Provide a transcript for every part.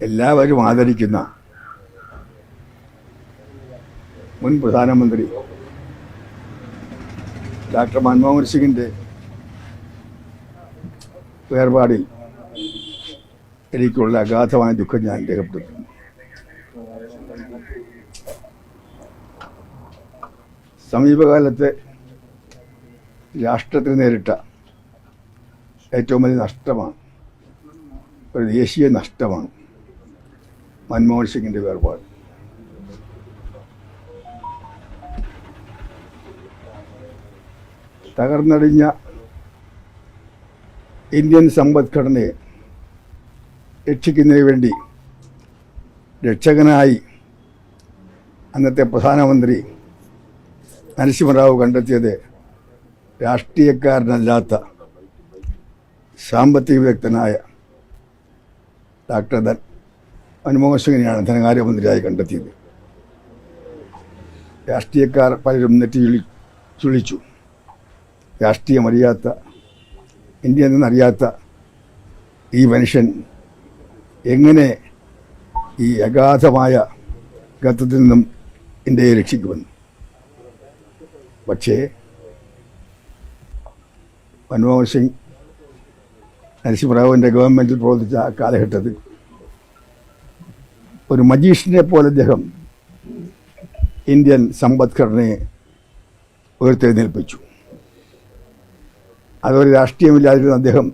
എല്ലാവരും ആദരിക്കുന്ന മുൻ പ്രധാനമന്ത്രി ഡോക്ടർ മൻമോഹൻ സിംഗിന്റെ വേർപാടിൽ എനിക്കുള്ള അഗാധമായ ദുഃഖം ഞാൻ രേഖപ്പെടുത്തുന്നു. സമീപകാലത്ത് രാഷ്ട്രത്തിന് നേരിട്ട ഏറ്റവും വലിയ നഷ്ടമാണ് ഒരു ദേശീയ നഷ്ടമാണ് മൻമോഹൻ സിംഗിന്റെ വേർപാട്. തകർന്നടിഞ്ഞ ഇന്ത്യൻ സമ്പദ്ഘടനയെ രക്ഷിക്കുന്നതിന് വേണ്ടി രക്ഷകനായി അന്നത്തെ പ്രധാനമന്ത്രി നരസിംഹറാവു കണ്ടെത്തിയത് രാഷ്ട്രീയക്കാരനല്ലാത്ത സാമ്പത്തിക വിദഗ്ധനായ ഡോക്ടർ സിംഗിനെയാണ് ധനകാര്യമന്ത്രിയായി കണ്ടെത്തിയത്. രാഷ്ട്രീയക്കാർ പലരും നെറ്റി ചുളി ചുളിച്ചു. രാഷ്ട്രീയമറിയാത്ത ഇന്ത്യ എന്നറിയാത്ത ഈ മനുഷ്യൻ എങ്ങനെ ഈ അഗാധമായ ഗത്തത്തിൽ നിന്നും ഇന്ത്യയെ രക്ഷിക്കുമെന്ന്. പക്ഷേ മൻമോഹൻ സിംഗ് നരസിംഹറാവുവിന്റെ ഗവൺമെന്റിൽ പ്രവർത്തിച്ച ആ കാലഘട്ടത്തിൽ ഒരു മജീഷ്യനെ പോലെ അദ്ദേഹം ഇന്ത്യൻ സമ്പദ്ഘടനയെ ഉയർത്തെഴുന്നേൽപ്പിച്ചു. അതൊരു രാഷ്ട്രീയമില്ലാതിരുന്ന അദ്ദേഹം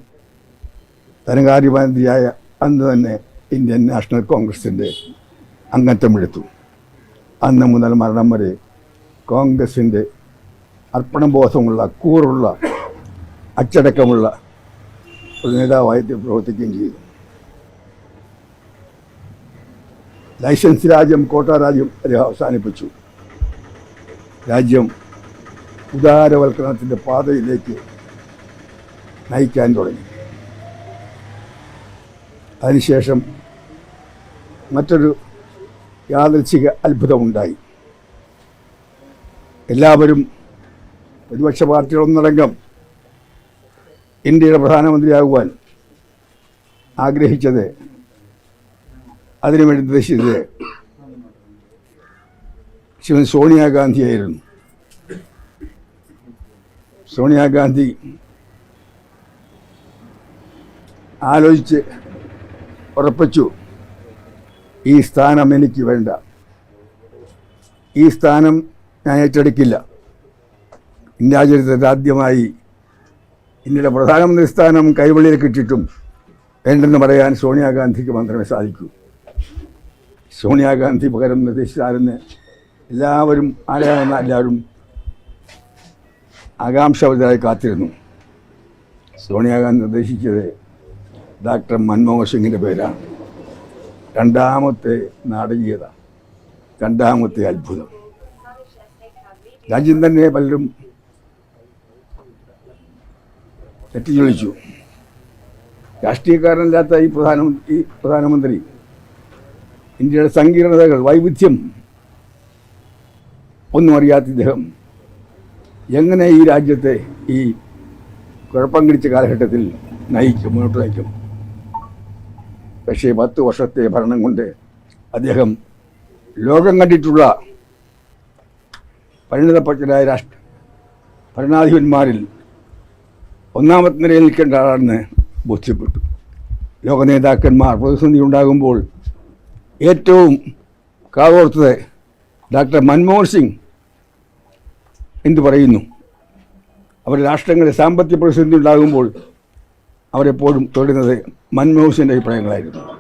ധനകാര്യമന്ത്രിയായ അന്ന് തന്നെ ഇന്ത്യൻ നാഷണൽ കോൺഗ്രസിന്റെ അംഗത്വമെടുത്തു. അന്ന് മുതൽ മരണം വരെ കോൺഗ്രസിന്റെ അർപ്പണബോധമുള്ള കൂറുള്ള അച്ചടക്കമുള്ള ഒരു നേതാവായിട്ട് പ്രവർത്തിക്കുകയും ചെയ്തു. ലൈസൻസ് രാജ്യം കോട്ട രാജ്യം അദ്ദേഹം അവസാനിപ്പിച്ചു. രാജ്യം ഉദാരവൽക്കരണത്തിന്റെ പാതയിലേക്ക് നയിക്കാൻ തുടങ്ങി. അതിനുശേഷം മറ്റൊരു യാദൃച്ഛിക അത്ഭുതമുണ്ടായി. എല്ലാവരും പ്രതിപക്ഷ പാർട്ടികളൊന്നടങ്കം ഇന്ത്യയുടെ പ്രധാനമന്ത്രിയാകുവാൻ ആഗ്രഹിച്ചത് അതിനുവേണ്ടി നിർദ്ദേശിച്ചത് ശ്രീമതി സോണിയാഗാന്ധിയായിരുന്നു സോണിയാഗാന്ധി ആലോചിച്ച് ഉറപ്പിച്ചു ഈ സ്ഥാനം എനിക്ക് വേണ്ട. ഈ സ്ഥാനം ഞാൻ ഏറ്റെടുക്കില്ല. ഇന്ത്യ ചരിത്രത്തിൽ ആദ്യമായി ഇന്ത്യയുടെ പ്രധാനമന്ത്രി സ്ഥാനം കൈവെള്ളിയിൽ കിട്ടിയിട്ടും വേണ്ടെന്ന് പറയാൻ സോണിയാഗാന്ധിക്ക് മാത്രമേ സാധിക്കൂ. സോണിയാഗാന്ധി പകരം നിർദ്ദേശിച്ചാരെന്ന് എല്ലാവരും ആരാണെന്ന എല്ലാവരും ആകാംക്ഷാവതരായി കാത്തിരുന്നു. സോണിയാഗാന്ധി നിർദ്ദേശിച്ചത് ഡോക്ടർ മൻമോഹൻ സിംഗിന്റെ പേരാണ്. രണ്ടാമത്തെ നാടകീയത രണ്ടാമത്തെ അത്ഭുതം. രാജ്യം തന്നെ പലരും തെറ്റിച്ചൊളിച്ചു രാഷ്ട്രീയക്കാരനല്ലാത്ത ഈ പ്രധാനമന്ത്രി പ്രധാനമന്ത്രി ഇന്ത്യയുടെ സങ്കീർണതകൾ വൈവിധ്യം ഒന്നും അറിയാത്ത ഇദ്ദേഹം എങ്ങനെ ഈ രാജ്യത്തെ ഈ കുഴപ്പം കിടിച്ച കാലഘട്ടത്തിൽ നയിക്കും മുന്നോട്ട് നയിക്കും? പക്ഷേ പത്ത് വർഷത്തെ ഭരണം കൊണ്ട് അദ്ദേഹം ലോകം കണ്ടിട്ടുള്ള പരിണിതപ്പറ്റരായ രാഷ്ട്ര ഭരണാധിപന്മാരിൽ ഒന്നാമത്തെ നിലയിൽ നിൽക്കേണ്ട ആളാണെന്ന് ബോധ്യപ്പെട്ടു. ലോക നേതാക്കന്മാർ പ്രതിസന്ധി ഉണ്ടാകുമ്പോൾ ഏറ്റവും കാതോർത്തത് ഡോക്ടർ മൻമോഹൻ സിംഗ് എന്തു പറയുന്നു. അവർ രാഷ്ട്രങ്ങളെ സാമ്പത്തിക പ്രതിസന്ധി ഉണ്ടാകുമ്പോൾ അവരെപ്പോഴും തുടരുന്നത് മൻമോഹൻ സിംഗിന്റെ അഭിപ്രായങ്ങളായിരുന്നു.